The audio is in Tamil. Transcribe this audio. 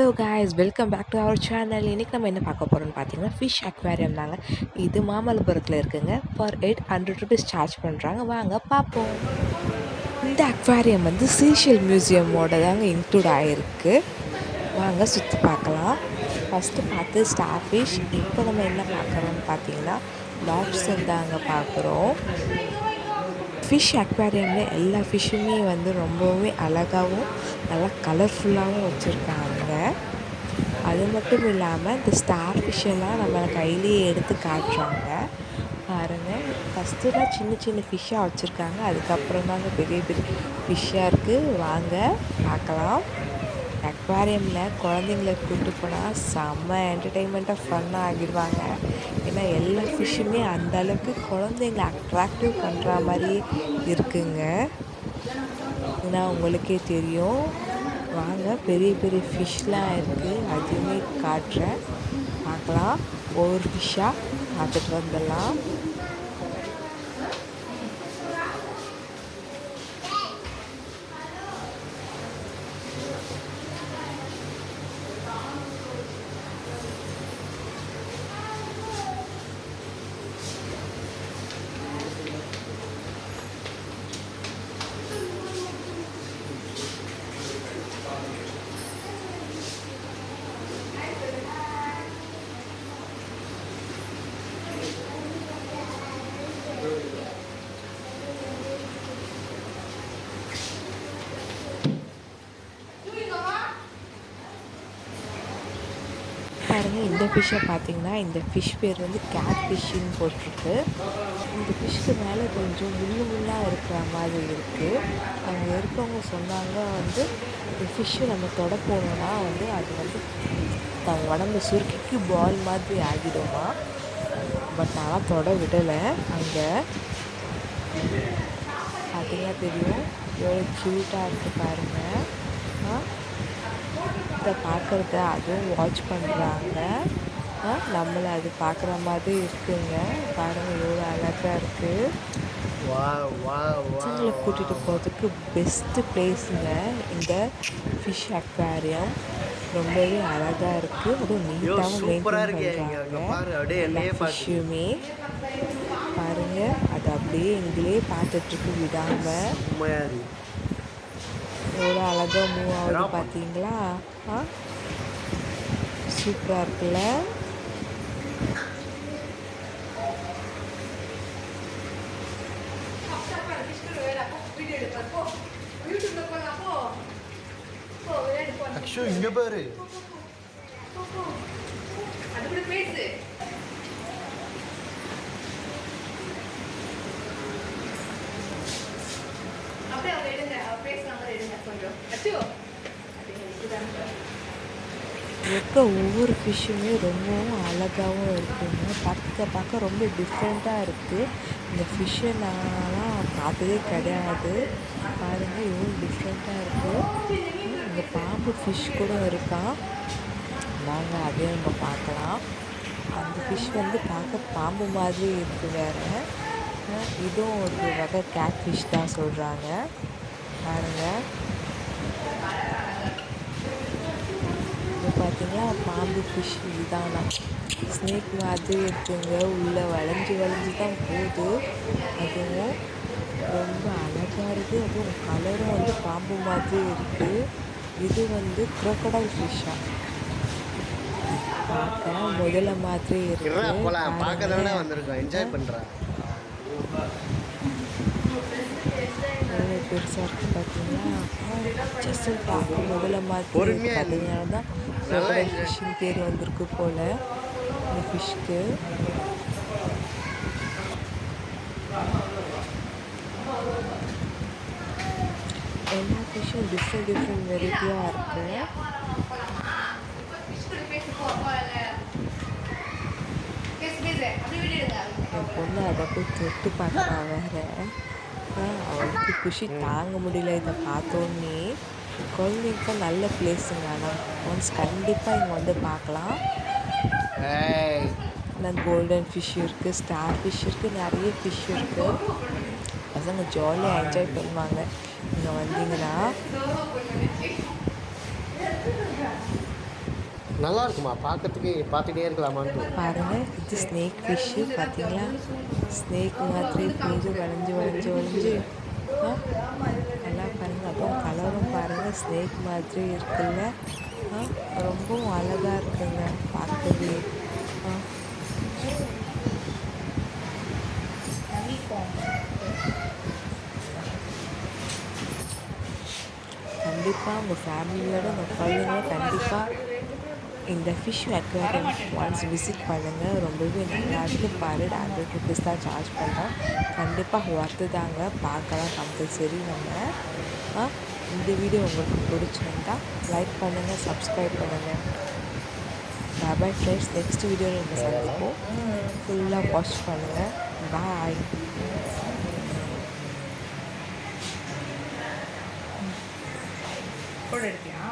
Hello guys welcome back to our channel இன்றைக்கி நம்ம என்ன பார்க்க போகிறோம்னு பார்த்தீங்கன்னா ஃபிஷ் அக்வேரியம் தாங்க. இது மாமல்லபுரத்தில் இருக்குங்க. Per eight hundred rupees charge பண்ணுறாங்க வாங்க பார்ப்போம். இந்த அக்வேரியம் வந்து சீஷியல் மியூசியமோட தாங்க இன்க்ளூட் ஆகிருக்கு வாங்க சுற்றி பார்க்கலாம். ஃபஸ்ட்டு பார்த்து ஸ்டார் ஃபிஷ் இப்போ நம்ம என்ன பார்க்குறோம்னு பார்த்தீங்கன்னா லாப்ஸ்டர் தாங்க பார்க்குறோம். ஃபிஷ் அக்வேரியமில் எல்லா ஃபிஷ்ஷுமே வந்து ரொம்பவுமே அழகாகவும் நல்லா கலர்ஃபுல்லாகவும் வச்சுருக்காங்க. அது மட்டும் இல்லாமல் இந்த ஸ்டார் ஃபிஷ்ஷெல்லாம் நம்ம கையிலேயே எடுத்து காட்டுறாங்க. பாருங்கள் ஃபஸ்ட்டு தான் சின்ன சின்ன ஃபிஷ்ஷாக வச்சுருக்காங்க. அதுக்கப்புறம் தாங்க பெரிய பெரிய ஃபிஷ்ஷாக இருக்குது வாங்க பார்க்கலாம். அக்வாரியமில் குழந்தைங்கள கூப்பிட்டு போனால் செம்ம என்டர்டெயின்மெண்ட்டாக ஃபன்னாக ஆகிடுவாங்க. ஏன்னா எல்லா ஃபிஷ்ஷுமே அந்த அளவுக்கு குழந்தைங்கள அட்ராக்டிவ் பண்ணுற மாதிரி இருக்குங்க. ஏன்னா உங்களுக்கே தெரியும். வாங்க. பெரிய பெரிய ஃபிஷ்லாம் இருக்குது அதுவுமே காட்டுறேன். பார்க்கலாம். ஒவ்வொரு ஃபிஷ்ஷாக பார்த்துட்டு வந்துடலாம். பாருங்கள் இந்த ஃபிஷ்ஷை பார்த்தீங்கன்னா இந்த ஃபிஷ் பேர் வந்து கேட் ஃபிஷ்ஷுன்னு போட்டிருக்கு. இந்த ஃபிஷ்க்கு மேலே கொஞ்சம் முள்ளு முள்ளாக இருக்கிற மாதிரி இருக்குது அங்கே இருக்கவங்க சொன்னாங்க வந்து இந்த ஃபிஷ்ஷை நம்ம தொட போனோம்னா வந்து அது வந்து தன் உடம்பு சுருக்கிக்கு பால் மாதிரி ஆகிடுமா? பட் ஆனால் தொட விடலை. அங்கே பார்த்தீங்கன்னா தெரியும் எவ்வளோ க்யூட்டாக இருக்குது பாருங்கள் இதை பார்க்குறத அதுவும் வாட்ச் பண்ணுறாங்க நம்மளை அது பார்க்குற மாதிரி இருக்குங்க. பாருங்கள் எவ்வளோ அழகாக இருக்குது பசங்களை கூட்டிகிட்டு போகிறதுக்கு பெஸ்ட்டு பிளேஸுங்க இந்த ஃபிஷ் அக்வாரியம் ரொம்பவே அழகாக இருக்குது அதுவும் நீட்டாகவும் மெயின்டைன் ஃபிஷ்ஷுமே பாருங்கள் அது அப்படியே எங்களே பார்த்துட்ருக்கு விடாமல் எவ்வளோ அழகாக மூவ் ஆகுது பார்த்தீங்களா? ஆ? சூப்பராக இருக்குல்ல? அக்ஷு இங்க பாரு. இருக்க ஒவ்வொரு ஃபிஷ்ஷுமே ரொம்பவும் அழகாகவும் இருக்குங்க. பார்க்க பார்க்க ரொம்ப டிஃப்ரெண்ட்டாக இருக்குது இந்த ஃபிஷ்ஷை நான்லாம் பார்த்ததே கிடையாது. பாருங்கள் இவ்வளோ டிஃப்ரெண்ட்டாக இருக்குது இங்கே பாம்பு ஃபிஷ் கூட இருக்கான். வாங்க அதையும் நம்ம பார்க்கலாம். அந்த ஃபிஷ் வந்து பார்க்க பாம்பு மாதிரி இருக்குது வேறு. இதுவும் ஒரு வகை கேட் ஃபிஷ் தான் சொல்கிறாங்க பாருங்கள் பார்த்தீங்கன்னா பாம்பு ஃபிஷ் இதுதானா ஸ்னேக் மாதிரி இருக்குங்க உள்ளே வளைஞ்சி வளைஞ்சி தான் போகுது. அதுவும் ரொம்ப அழகாக இருக்குது. அதுவும் கலரும் வந்து பாம்பு மாதிரி இருக்குது இது வந்து குரோக்கடைல் ஃபிஷ்ஷா பார்க்க முதல்ல மாதிரி பார்க்க வந்திருக்கோம். என்ஜாய் பண்ணுறேன் எவ்வளோ பெருசாக இருக்குது பார்த்தீங்கன்னா ஜஸ்ட் பார்க்க முதல்ல மாதிரி இருக்கு. தான் crocodile ஃபிஷ்ஷின் பேர் வந்திருக்கு போல் இந்த ஃபிஷ்க்கு எல்லா ஃபிஷ்ஷும் டிஃப்ரெண்ட் டிஃப்ரெண்ட் வெரைட்டியாக இருக்குது என் பொண்ணு அதை போய் தொட்டு பார்க்குறா வேறு. அவளுக்கு குஷி தாங்க முடியல. இதை பார்த்தோன்னே குழந்தைக்கு நல்ல பிளேஸுங்க ஆனால் ஒன்ஸ் கண்டிப்பாக இங்கே வந்து பார்க்கலாம். இந்த கோல்டன் ஃபிஷ் இருக்குது ஸ்டார் ஃபிஷ் இருக்குது நிறைய ஃபிஷ் இருக்குது பசங்க ஜாலியாக என்ஜாய் பண்ணுவாங்க. இங்கே வந்தீங்கன்னா நல்லா இருக்குமா பார்க்கறதுக்கு பார்த்துட்டே இருக்கலாமான்னு பாருங்கள் இது ஸ்னேக் ஃபிஷ்ஷு பார்த்தீங்களா? ஸ்னேக் மாதிரி மீது வளைஞ்சு வளைஞ்சு வளைஞ்சு. ஆ நல்லா பாருங்கள் அப்புறம் கலரும் பாருங்கள் ஸ்னேக் மாதிரி இருக்குல்ல. ஆ ரொம்பவும் அழகாக இருக்குங்க பார்க்கவே. ஆ. கண்டிப்பாக உங்கள் ஃபேமிலியோட உங்கள் குழந்தைங்கள கண்டிப்பாக இந்த ஃபிஷ் அக்வேரியம் ஒன்ஸ் விசிட் பண்ணுங்கள் ரொம்பவே நல்லா பாரு ஹண்ட்ரட் ருபீஸ் தான் சார்ஜ் பண்ணுறோம் கண்டிப்பாக ஒர்த்து தாங்க பார்க்கலாம் கம்பல்சரி நம்ம. இந்த வீடியோ உங்களுக்கு பிடிச்சிருந்தா லைக் பண்ணுங்கள் சப்ஸ்கிரைப் பண்ணுங்கள் பாய் ஃப்ரெண்ட்ஸ் நெக்ஸ்ட் வீடியோவில் நம்ம சந்திப்போம். ஃபுல்லாக வாட்ச் பண்ணுங்கள் பாய் ஃபோட்டோ எடுத்தியா?